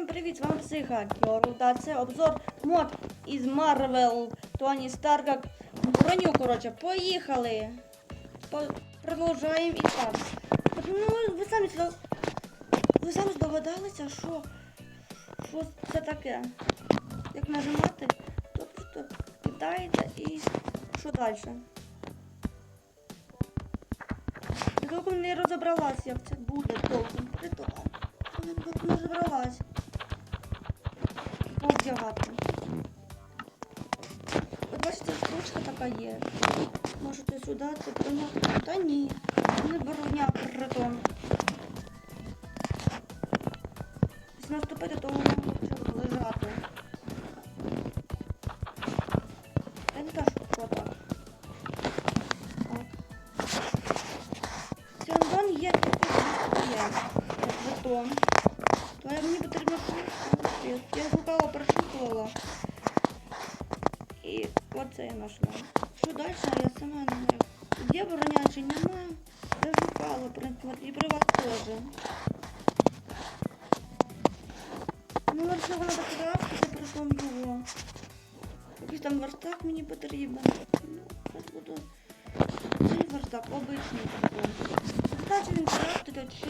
Всім привіт, з вами Психакер. Та це обзор мод із Marvel Тоні Старка. Броню, коротше, поїхали. По... Продовжаємо і так. Ну, ви самі ви самі здогадалися, що, що це таке. Як нажимати, то просто і що далі? Я толком не розібралась, як це буде толком. Не розібралась. Повдягати. От бачите, ручка така є. Можете сюди це броня. Та ні. Оце я знайшла. Що далі, я сама не знаю. Є броня немає? Я шукала, і при вас теж. Ну, якщо вона так крафтити, прийшло його. Якийсь там верстак мені потрібен. Ну, зараз буду. Цей верстак обичний такий. Чи він крафтити, чи.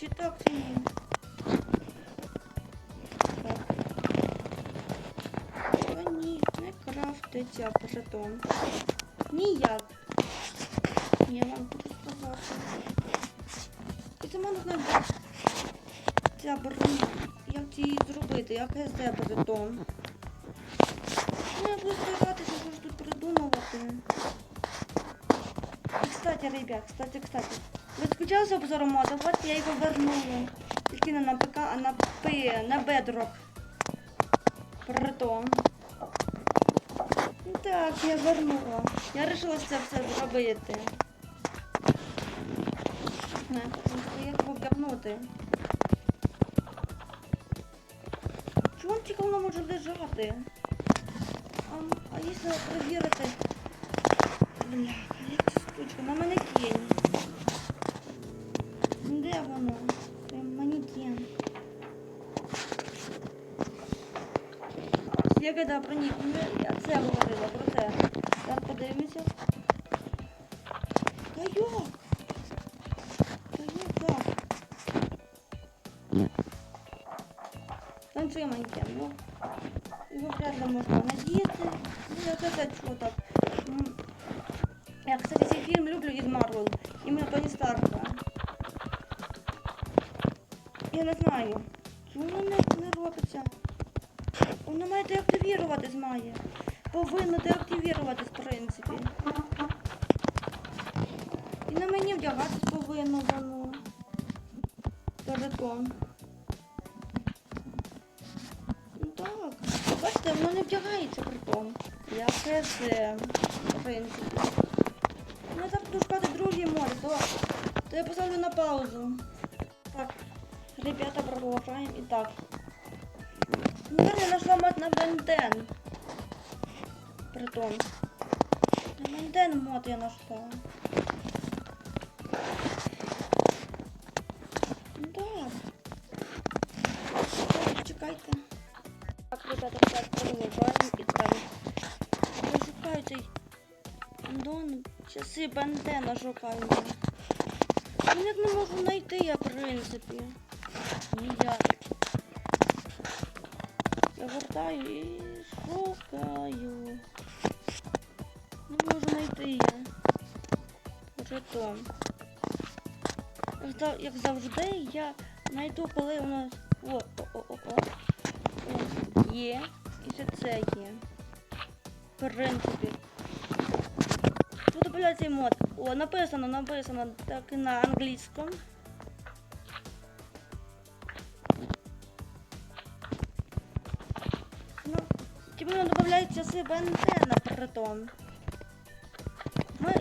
Чи так, чи ні. Крафтиться притом. Ніяк. Я вам хочу сказати. І це мене знає ця броня. Як це її зробити? Як СД притом. Ну, я буду старатися, що ж тут придумувати. І, кстати, ребят, кстати, кстати. Ви скучали за обзором мода? Вот я його вернула. Тільки не на ПК, а на П, на Bedrock. Притом. Так, я вернула. Я вирішила це все зробити. Як обернути. Чому тільки воно може лежати? А, а якщо перевірити... Бля, як штучка? На манекен. Де воно? Це манекен. Я когда про них, ну, я це говорила, про це. Зараз подивимося. Та як? Та як так? Танцює манекен, ну. Його вряд ли можна надіти. Ну, я це що так. Я, кстати, цей фільм люблю із Марвел. Іменно Тоні Старка. Я не знаю. Чому не, не робиться? Воно має деактивіруватись має. Повинно деактивіруватись, в принципі. І на мені вдягатись повинно воно. Перетон. Ну так. Бачите, воно не вдягається притом. Я ХЗ, в принципі. Ну я так буду шукати другий мод, то, я поставлю на паузу. Так, ребята, продолжаем. Итак. Ну, я нашла мод на Бенден. На Бенден мод я нашла. Ну. Так, Чекайте. Так, ребята, так, продолжаем. І так. Я шукаю Дон, часи Бендена шукаю. Ну, як не можу знайти я, в принципі. Ніяк. Я вертаю і шукаю. Знайти. Жетон. Як завжди, я знайду, коли у нас... О, о, о, о, о. О, Є. І ще це є. В принципі. Буду цей мод. О, написано, написано так і на англійському. Ну, типу воно додають часи бентена притом.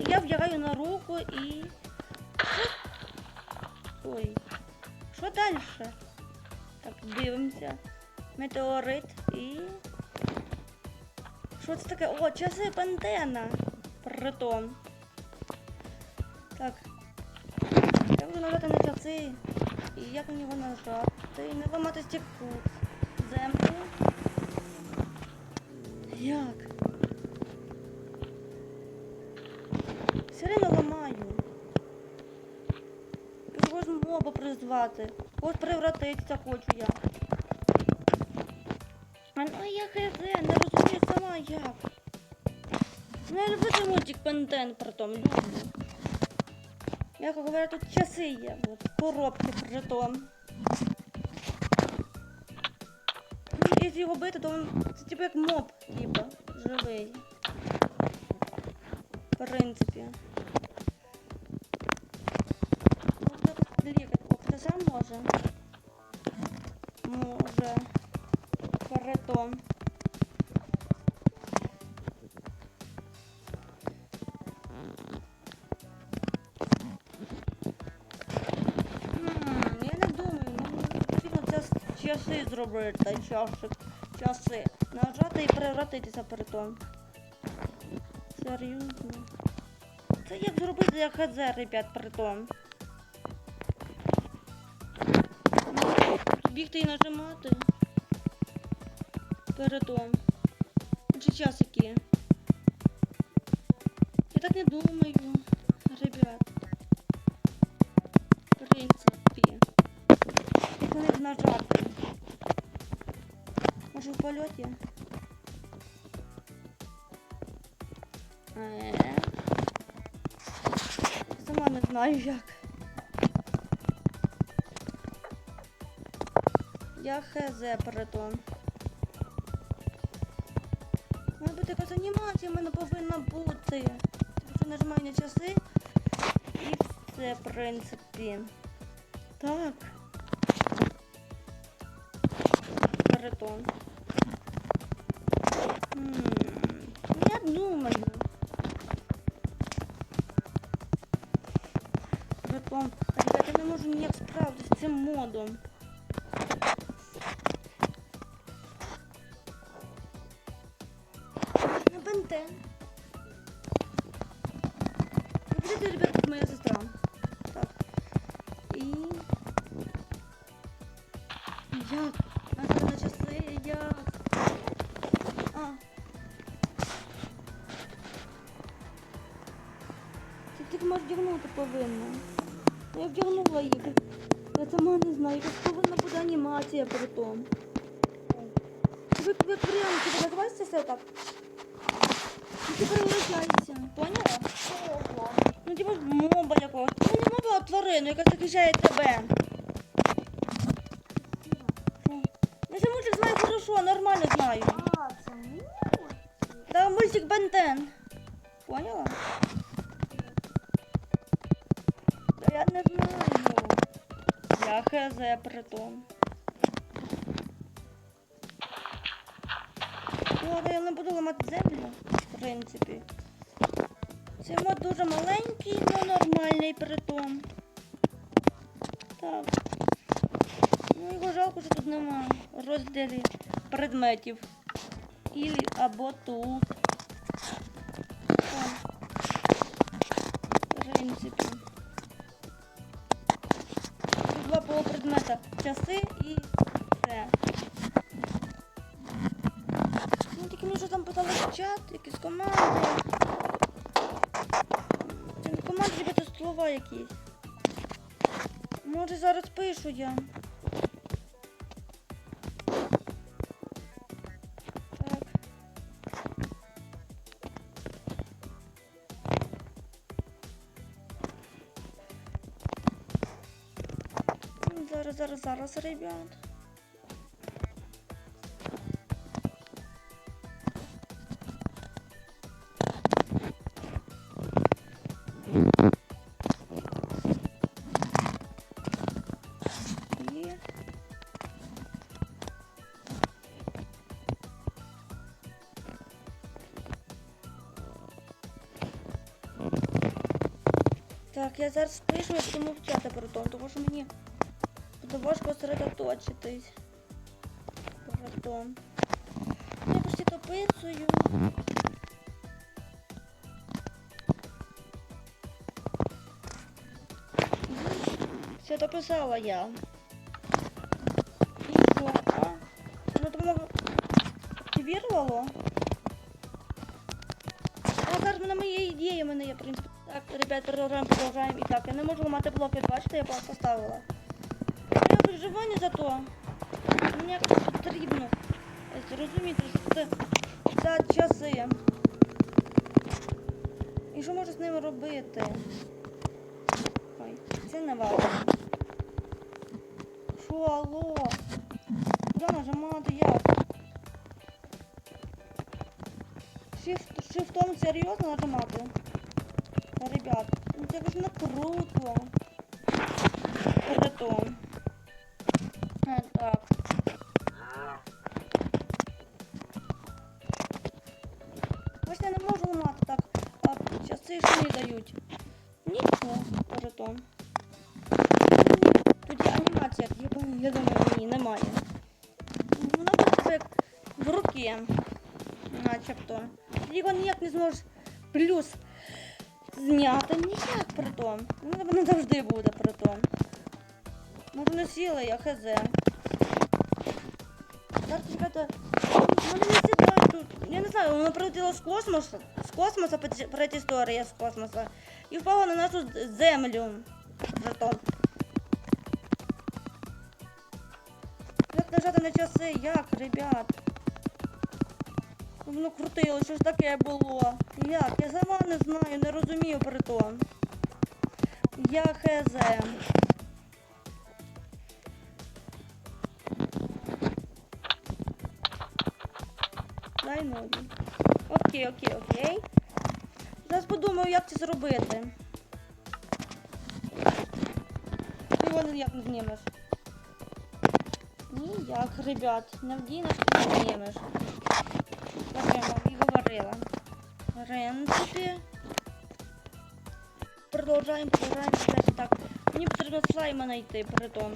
Я вдягаю на руку і... Ой. Що далі? Так, дивимося. Метеорит і... Що це таке? О, часи бентена. Притом. Так. Я буду нажати на часи. І як на нього нажати? Ти не ламати стіку. Землю. Як? Моба призвати. Превратитися хочу я. А ну я хз, не розумію сама як. Ну я люблю цей мультик контент при тому, люблю. Як говорять, тут часи є, от, коробки при тому. Ну, Якщо його бити, то він це типу як моб, типу, живий. В принципі. Часи зробити, часик, часи. Нажати і превратитися перетон. Серйозно. Це як зробити як хз, ребят, притом. Бігти і нажимати. Перетон. Чи часики? Я так не думаю, Може в польоті? Е. Сама не знаю як. Я хз перетон. Має бути якась анімація, в мене повинна бути. Просто нажимаю на часи і все, в принципі. Так. Перетон. М, Я думаю. Перетон. Ребята, я не можу ніяк справитися з цим модом. На бентен. Ну, Видите, ребят, тут моя сестра. Так. І... Як? Надо на часи, як? А. Ти тільки можеш вдягнути повинна. Ну, Я вдягнула їх. Я сама не знаю, якась повинна буде анімація при тому. Ви ти все так? Ну, ти перевертайся, поняла? Ого. Ну, типу, моба якогось. Ну, не моба, а тварину, яка захищає тебе. Я цей мультик знаю хорошо, нормально знаю. А, це мультик? Та мультик Бентен. Поняла? Хз притом. Ладно, я не буду ламати землю, в принципі. Цей мод дуже маленький, але нормальний притом. Так. Ну його жалко, що тут нема розділів предметів. Ілі або тут. Так. В принципі. Два полупредмета. Часи і все. Ну тільки мені що там питали чат, якісь команди. Команди, це слова якісь. Може зараз пишу я. Зараз, ребят. Так, я зараз пишу, я буду мовчати про то, тому що мені просто важко сосредоточитись. Потом. Я почти топицею. Все дописала я. І що? Воно там тому активірувало. А зараз на моїй ідеї мене є, в принципі. Так, ребят, переробляємо, продовжаємо. І так, я не можу ламати блоки, бачите, я просто ставила. Я виживання за то. Мені потрібно. Ось, Розумієте, це за часи. І що можу з ними робити? Ой, це не важко. Що, алло? Куди нажимати як? Shift, шифтом серйозно нажимати? Ребят, ну це ж не круто. Ти його ніяк не зможеш плюс зняти, ніяк притом. Воно завжди буде притом. Може не сіла я, хз. Так, ребята, мене не сідає тут. Я не знаю, воно прилетіло з космосу. З космосу предісторія з космосу. І впало на нашу землю. Притом. Як нажати на часи? Як, ребят? Воно крутило, що ж таке було? Як? Я сама не знаю, не розумію при том. Я хз. Дай нові. Окей, окей, окей. Зараз подумаю, як це зробити. Ти його ніяк не знімеш. Ніяк, ребят, не вдінеш, не знімеш. Як я вам і говорила. Продовжаємо, продовжаємо. Так, мені потрібно слайма знайти притом.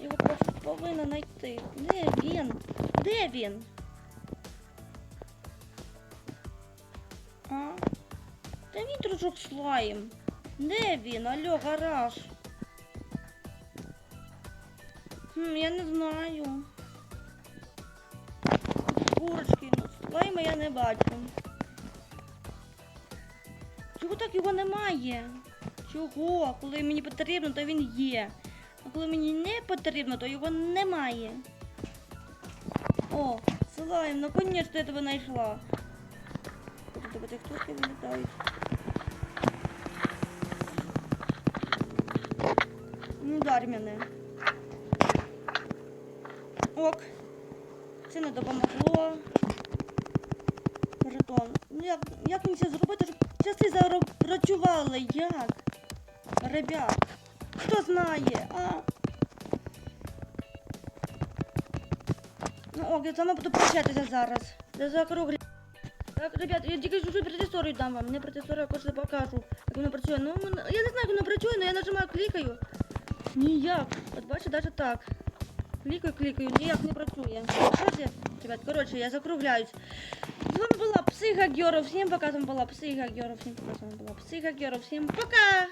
Його просто повинна знайти. Де він? Де він? А? Та мій дружок слайм. Де він? Алло, гараж. Хм, я не знаю. Курочки, ну слайма я не бачу. Чого так його немає? Чого? Коли мені потрібно, то він є. А коли мені не потрібно, то його немає. О, слайм, наконец-то я тебе знайшла. Тут тебе текстурки вилітають. Ну, удар мене. Ок. Це не допомогло. Притом. Ну як, як мені це зробити, щоб часи запрацювали? Як? Ребят, хто знає? А? Ну ок, я сама буду прощатися зараз. Я закруглю. Так, ребят, я тільки чужу предісторію дам вам. Не предісторію, просто покажу, як воно працює. Ну, я не знаю, як воно працює, але я нажимаю, клікаю. Ніяк. От бачите, навіть так. Клікаю, клікаю, ніяк не працює. Ребят, коротше, я закругляюсь. З вами була Психа Гьоров. Всім пока, з вами була Психа Гьоров. Всім пока, з вами була Психа Гьоров. Всім пока!